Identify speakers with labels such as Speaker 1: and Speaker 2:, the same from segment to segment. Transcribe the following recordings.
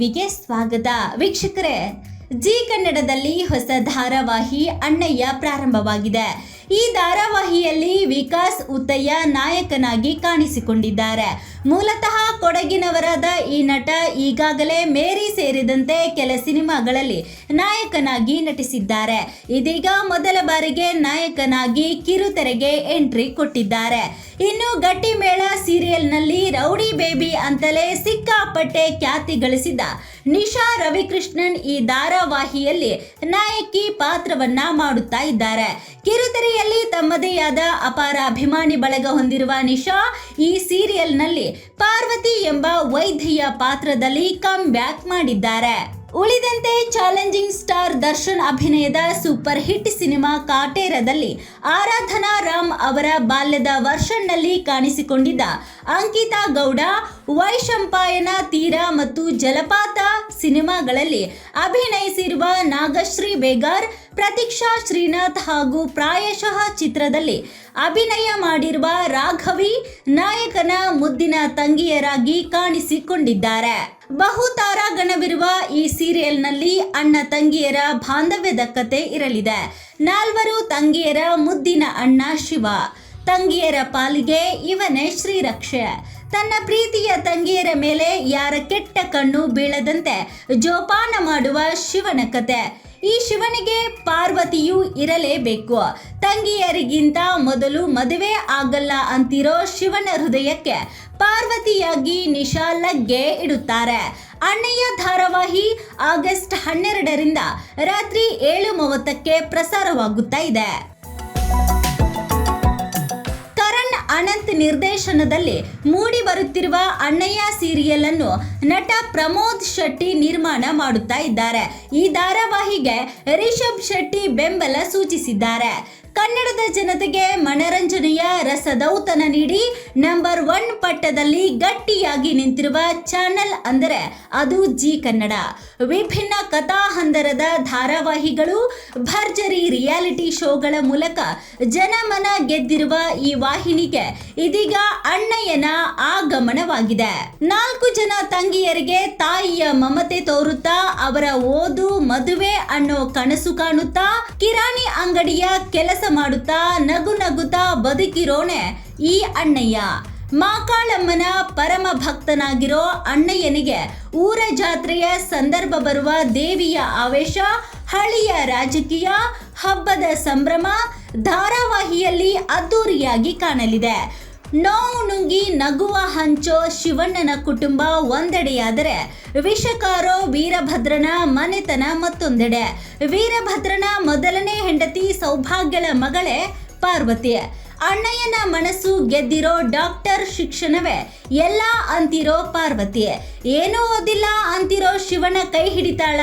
Speaker 1: ಟಿವಿಗೆ ಸ್ವಾಗತ. ವೀಕ್ಷಕರೇ ಜಿ ಕನ್ನಡದಲ್ಲಿ ಹೊಸ ಧಾರಾವಾಹಿ ಅಣ್ಣಯ್ಯ ಪ್ರಾರಂಭವಾಗಿದೆ. ಈ ಧಾರಾವಾಹಿಯಲ್ಲಿ ವಿಕಾಸ್ ಉತ್ತಯ್ಯ ನಾಯಕನಾಗಿ ಕಾಣಿಸಿಕೊಂಡಿದ್ದಾರೆ. ಮೂಲತಃ ಕೊಡಗಿನವರಾದ ಈ ನಟ ಈಗಾಗಲೇ ಮೇರಿ ಸೇರಿದಂತೆ ಕೆಲ ಸಿನಿಮಾಗಳಲ್ಲಿ ನಾಯಕನಾಗಿ ನಟಿಸಿದ್ದಾರೆ. ಇದೀಗ ಮೊದಲ ಬಾರಿಗೆ ನಾಯಕನಾಗಿ ಕಿರುತೆರೆಗೆ ಎಂಟ್ರಿ ಕೊಟ್ಟಿದ್ದಾರೆ. ಇನ್ನು ಗಟ್ಟಿ ಮೇಳ ಸೀರಿಯಲ್ನಲ್ಲಿ ರೌಡಿ ಬೇಬಿ ಅಂತಲೇ ಸಿಕ್ಕಾಪಟ್ಟೆ ಖ್ಯಾತಿ ಗಳಿಸಿದ ನಿಶಾ ರವಿಕೃಷ್ಣನ್ ಈ ಧಾರಾವಾಹಿಯಲ್ಲಿ ನಾಯಕಿ ಪಾತ್ರವನ್ನ ಮಾಡುತ್ತಾ ಇದ್ದಾರೆ. ಕಿರುತೆರೆಯಲ್ಲಿ ತಮ್ಮದೇ ಆದ ಅಪಾರ ಅಭಿಮಾನಿ ಬಳಗ ಹೊಂದಿರುವ ನಿಶಾ, ಈ ಸೀರಿಯಲ್ನಲ್ಲಿ ಪಾರ್ವತಿ ಎಂಬ ವೈದ್ಯೆಯ ಪಾತ್ರದಲ್ಲಿ ಕಮ್ ಬ್ಯಾಕ್ ಮಾಡಿದ್ದಾರೆ. ಉಳಿದಂತೆ ಚಾಲೆಂಜಿಂಗ್ ಸ್ಟಾರ್ ದರ್ಶನ್ ಅಭಿನಯದ ಸೂಪರ್ ಹಿಟ್ ಸಿನಿಮಾ ಕಾಟೇರದಲ್ಲಿ ಆರಾಧನಾ ರಾಮ್ ಅವರ ಬಾಲ್ಯದ ವರ್ಷನ್ನಲ್ಲಿ ಕಾಣಿಸಿಕೊಂಡಿದ್ದ ಅಂಕಿತಾ ಗೌಡ, ವೈಶಂಪಾಯನ ತೀರ ಮತ್ತು ಜಲಪಾತ ಸಿನಿಮಾಗಳಲ್ಲಿ ಅಭಿನಯಿಸಿರುವ ನಾಗಶ್ರೀ ಬೇಗಾರ್, ಪ್ರತೀಕ್ಷಾ ಶ್ರೀನಾಥ್ ಹಾಗೂ ಪ್ರಾಯಶಃ ಚಿತ್ರದಲ್ಲಿ ಅಭಿನಯ ಮಾಡಿರುವ ರಾಘವಿ ನಾಯಕನ ಮುದ್ದಿನ ತಂಗಿಯರಾಗಿ ಕಾಣಿಸಿಕೊಂಡಿದ್ದಾರೆ. ಬಹುತಾರಾಗಣವಿರುವ ಈ ಸೀರಿಯಲ್ನಲ್ಲಿ ಅಣ್ಣ ತಂಗಿಯರ ಬಾಂಧವ್ಯದ ಕತೆ ಇರಲಿದೆ. ನಾಲ್ವರು ತಂಗಿಯರ ಮುದ್ದಿನ ಅಣ್ಣ ಶಿವ. ತಂಗಿಯರ ಪಾಲಿಗೆ ಇವನೇ ಶ್ರೀರಕ್ಷೆ. ತನ್ನ ಪ್ರೀತಿಯ ತಂಗಿಯರ ಮೇಲೆ ಯಾರ ಕೆಟ್ಟ ಕಣ್ಣು ಬೀಳದಂತೆ ಜೋಪಾನ ಮಾಡುವ ಶಿವನ ಕತೆ. ಈ ಶಿವನಿಗೆ ಪಾರ್ವತಿಯು ಇರಲೇಬೇಕು. ತಂಗಿಯರಿಗಿಂತ ಮೊದಲು ಮದುವೆ ಆಗಲ್ಲ ಅಂತಿರೋ ಶಿವನ ಹೃದಯಕ್ಕೆ ಪಾರ್ವತಿಯಾಗಿ ನಿಶಾ ಲಗ್ಗೆ ಇಡುತ್ತಾರೆ. ಅಣ್ಣಯ್ಯ ಧಾರಾವಾಹಿ ಆಗಸ್ಟ್ ಹನ್ನೆರಡರಿಂದ ರಾತ್ರಿ ಏಳು ಮೂವತ್ತಕ್ಕೆ ಪ್ರಸಾರವಾಗುತ್ತಾ ಇದೆ. ಅನಂತ್ ನಿರ್ದೇಶನದಲ್ಲಿ ಮೂಡಿ ಬರುತ್ತಿರುವ ಅಣ್ಣಯ್ಯ ಸೀರಿಯಲ್ ಅನ್ನು ನಟ ಪ್ರಮೋದ್ ಶೆಟ್ಟಿ ನಿರ್ಮಾಣ ಮಾಡುತ್ತಾ ಇದ್ದಾರೆ. ಈ ಧಾರಾವಾಹಿಗೆ ರಿಷಬ್ ಶೆಟ್ಟಿ ಬೆಂಬಲ ಸೂಚಿಸಿದ್ದಾರೆ. ಕನ್ನಡದ ಜನತೆಗೆ ಮನರಂಜನೆಯ ರಸದೌತನ ನೀಡಿ ನಂಬರ್ ಒನ್ ಪಟ್ಟದಲ್ಲಿ ಗಟ್ಟಿಯಾಗಿ ನಿಂತಿರುವ ಚಾನೆಲ್ ಅಂದರೆ ಅದು ಜಿ ಕನ್ನಡ. ವಿಭಿನ್ನ ಕಥಾಹಂದರದ ಧಾರಾವಾಹಿಗಳು, ಭರ್ಜರಿ ರಿಯಾಲಿಟಿ ಶೋಗಳ ಮೂಲಕ ಜನಮನ ಗೆದ್ದಿರುವ ಈ ವಾಹಿನಿಗೆ ಇದೀಗ ಅಣ್ಣಯ್ಯನ ಆಗಮನವಾಗಿದೆ. ನಾಲ್ಕು ಜನ ತಂಗಿಯರಿಗೆ ತಾಯಿಯ ಮಮತೆ ತೋರುತ್ತಾ ಅವರ ಓದು, ಮದುವೆ ಅನ್ನೋ ಕನಸು ಕಾಣುತ್ತಾ ಕಿರಾಣಿ ಅಂಗಡಿಯ ಕೆಲಸ ಮಾಡುತ್ತಾ ನಗು ನಗುತ್ತಾ ಬದುಕಿರೋಣೆ ಈ ಅಣ್ಣಯ್ಯ. ಮಾಕಾಳಮ್ಮನ ಪರಮ ಭಕ್ತನಾಗಿರೋ ಅಣ್ಣಯ್ಯನಿಗೆ ಊರ ಜಾತ್ರೆಯ ಸಂದರ್ಭ ಬರುವ ದೇವಿಯ ಆವೇಶ, ಹಳಿಯ ರಾಜಕೀಯ, ಹಬ್ಬದ ಸಂಭ್ರಮ ಧಾರಾವಾಹಿಯಲ್ಲಿ ಅದ್ದೂರಿಯಾಗಿ ಕಾಣಲಿದೆ. ನೋವು ನುಂಗಿ ನಗುವ ಹಂಚೋ ಶಿವಣ್ಣನ ಕುಟುಂಬ ಒಂದೆಡೆಯಾದರೆ ವಿಷಕಾರೋ ವೀರಭದ್ರನ ಮನೆತನ ಮತ್ತೊಂದೆಡೆ. ವೀರಭದ್ರನ ಮೊದಲನೇ ಹೆಂಡತಿ ಸೌಭಾಗ್ಯಳ ಮಗಳೇ ಪಾರ್ವತಿ. ಅಣ್ಣಯ್ಯನ ಮನಸ್ಸು ಗೆದ್ದಿರೋ ಡಾಕ್ಟರ್ ಶಿಕ್ಷಣವೇ ಎಲ್ಲ ಅಂತಿರೋ ಪಾರ್ವತಿ. ಏನೂ ಓದಿಲ್ಲ ಅಂತಿರೋ ಶಿವನ ಕೈ ಹಿಡಿತಾಳ.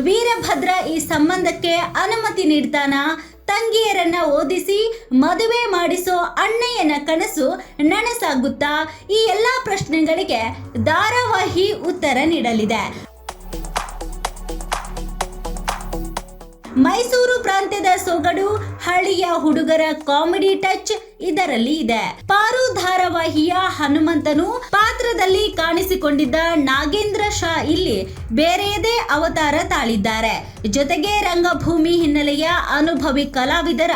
Speaker 1: ವೀರಭದ್ರ ಈ ಸಂಬಂಧಕ್ಕೆ ಅನುಮತಿ ನೀಡ್ತಾನ. ತಂಗಿಯರನ್ನ ಓದಿಸಿ ಮದುವೆ ಮಾಡಿಸೋ ಅಣ್ಣಯ್ಯನ ಕನಸು ನನಸಾಗುತ್ತಾ? ಈ ಎಲ್ಲಾ ಪ್ರಶ್ನೆಗಳಿಗೆ ಧಾರಾವಾಹಿ ಉತ್ತರ ನೀಡಲಿದೆ. ಮೈಸೂರು ಪ್ರಾಂತ್ಯದ ಸೊಗಡು, ಹಳ್ಳಿಯ ಹುಡುಗರ ಕಾಮಿಡಿ ಟಚ್ ಇದರಲ್ಲಿ ಇದೆ. ಪಾರು ಧಾರಾವಾಹಿಯ ಹನುಮಂತನು ಪಾತ್ರದಲ್ಲಿ ಕಾಣಿಸಿಕೊಂಡಿದ್ದ ನಾಗೇಂದ್ರ ಶಾ ಇಲ್ಲಿ ಬೇರೆಯದೇ ಅವತಾರ ತಾಳಿದ್ದಾರೆ. ಜೊತೆಗೆ ರಂಗಭೂಮಿ ಹಿನ್ನೆಲೆಯ ಅನುಭವಿ ಕಲಾವಿದರ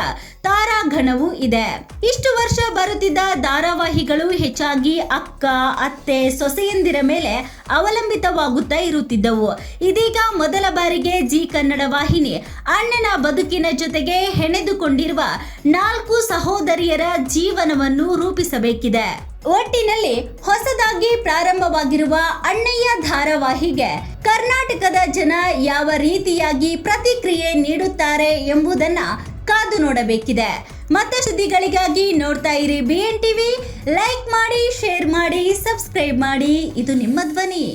Speaker 1: ತಾರಾಗಣವೂ ಇದೆ. ಇಷ್ಟು ವರ್ಷ ಬರುತ್ತಿದ್ದ ಧಾರಾವಾಹಿಗಳು ಹೆಚ್ಚಾಗಿ ಅಕ್ಕ, ಅತ್ತೆ, ಸೊಸೆಯಂದಿರ ಮೇಲೆ ಅವಲಂಬಿತವಾಗುತ್ತಾ ಇರುತ್ತಿದ್ದವು. ಇದೀಗ ಮೊದಲ ಬಾರಿಗೆ ಜಿ ಕನ್ನಡ ವಾಹಿನಿ ಅಣ್ಣನ ಬದುಕಿನ ಜೊತೆಗೆ ಹೆಣೆದುಕೊಂಡಿರುವ ನಾಲ್ಕು ಸಹೋದರಿಯರ ಜೀವನವನ್ನು ರೂಪಿಸಬೇಕಿದೆ. ಒಟ್ಟಿನಲ್ಲಿ ಹೊಸದಾಗಿ ಪ್ರಾರಂಭವಾಗಿರುವ ಅಣ್ಣಯ್ಯ ಧಾರಾವಾಹಿಗೆ ಕರ್ನಾಟಕದ ಜನ ಯಾವ ರೀತಿಯಾಗಿ ಪ್ರತಿಕ್ರಿಯೆ ನೀಡುತ್ತಾರೆ ಎಂಬುದನ್ನ ಕಾದು ನೋಡಬೇಕಿದೆ. ಮತ್ತೆ ಸುದ್ದಿಗಳಿಗಾಗಿ ನೋಡ್ತಾ ಇರಿ ಬಿ ಎನ್ ಟಿವಿ ಲೈಕ್ ಮಾಡಿ ಶೇರ್ ಮಾಡಿ ಸಬ್ಸ್ಕ್ರೈಬ್ ಮಾಡಿ. ಇದು ನಿಮ್ಮ ಧ್ವನಿ.